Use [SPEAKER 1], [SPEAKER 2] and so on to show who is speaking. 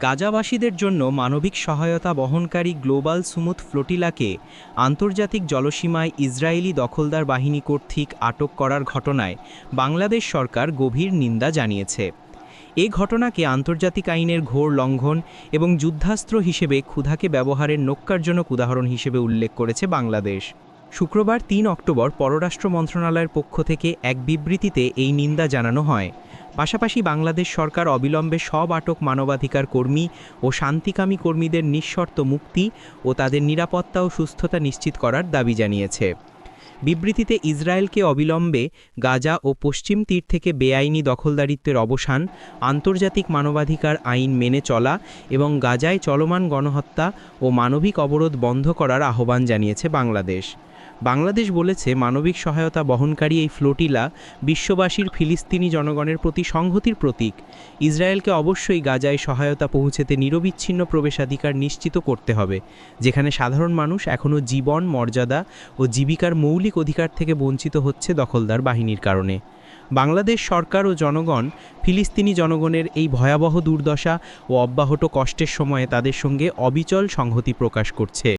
[SPEAKER 1] গাজাবাসীদের জন্য মানবিক সহায়তা বহনকারী গ্লোবাল সুমুথ ফ্লোটিলাকে আন্তর্জাতিক জলসীমায় ইসরায়েলি দখলদার বাহিনী কর্তৃক আটক করার ঘটনায় বাংলাদেশ সরকার গভীর নিন্দা জানিয়েছে। এ ঘটনাকে আন্তর্জাতিক আইনের ঘোর লঙ্ঘন এবং যুদ্ধাস্ত্র হিসেবে ক্ষুধাকে ব্যবহারের নক্কারজনক উদাহরণ হিসেবে উল্লেখ করেছে বাংলাদেশ। শুক্রবার তিন অক্টোবর পররাষ্ট্র মন্ত্রণালয়ের পক্ষ থেকে এক বিবৃতিতে এই নিন্দা জানানো হয়। পাশাপাশি বাংলাদেশ সরকার অবিলম্বে সব আটক মানবাধিকার কর্মী ও শান্তিকামী কর্মীদের নিঃশর্ত মুক্তি ও তাদের নিরাপত্তা ও সুস্থতা নিশ্চিত করার দাবি জানিয়েছে। বিবৃতিতে ইসরায়েলকে অবিলম্বে গাজা ও পশ্চিম তীর থেকে বেআইনি দখলদারিত্বের অবসান, আন্তর্জাতিক মানবাধিকার আইন মেনে চলা এবং গাজায় চলমান গণহত্যা ও মানবিক অবরোধ বন্ধ করার আহ্বান জানিয়েছে বাংলাদেশ। বাংলাদেশ বলেছে মানবিক সহায়তা বহনকারী এই ফ্লোটিলা বিশ্ববাসীর ফিলিস্তিনি জনগণের প্রতি সংহতির প্রতীক। ইসরায়েলকে অবশ্যই গাজায় সহায়তা পৌঁছেতে নিরবিচ্ছিন্ন প্রবেশাধিকার নিশ্চিত করতে হবে, যেখানে সাধারণ মানুষ এখনও জীবন, মর্যাদা ও জীবিকার মৌলিক অধিকার থেকে বঞ্চিত হচ্ছে দখলদার বাহিনীর কারণে। বাংলাদেশ সরকার ও জনগণ ফিলিস্তিনি জনগণের এই ভয়াবহ দুর্দশা ও অব্যাহত কষ্টের সময়ে তাদের সঙ্গে অবিচল সংহতি প্রকাশ করছে।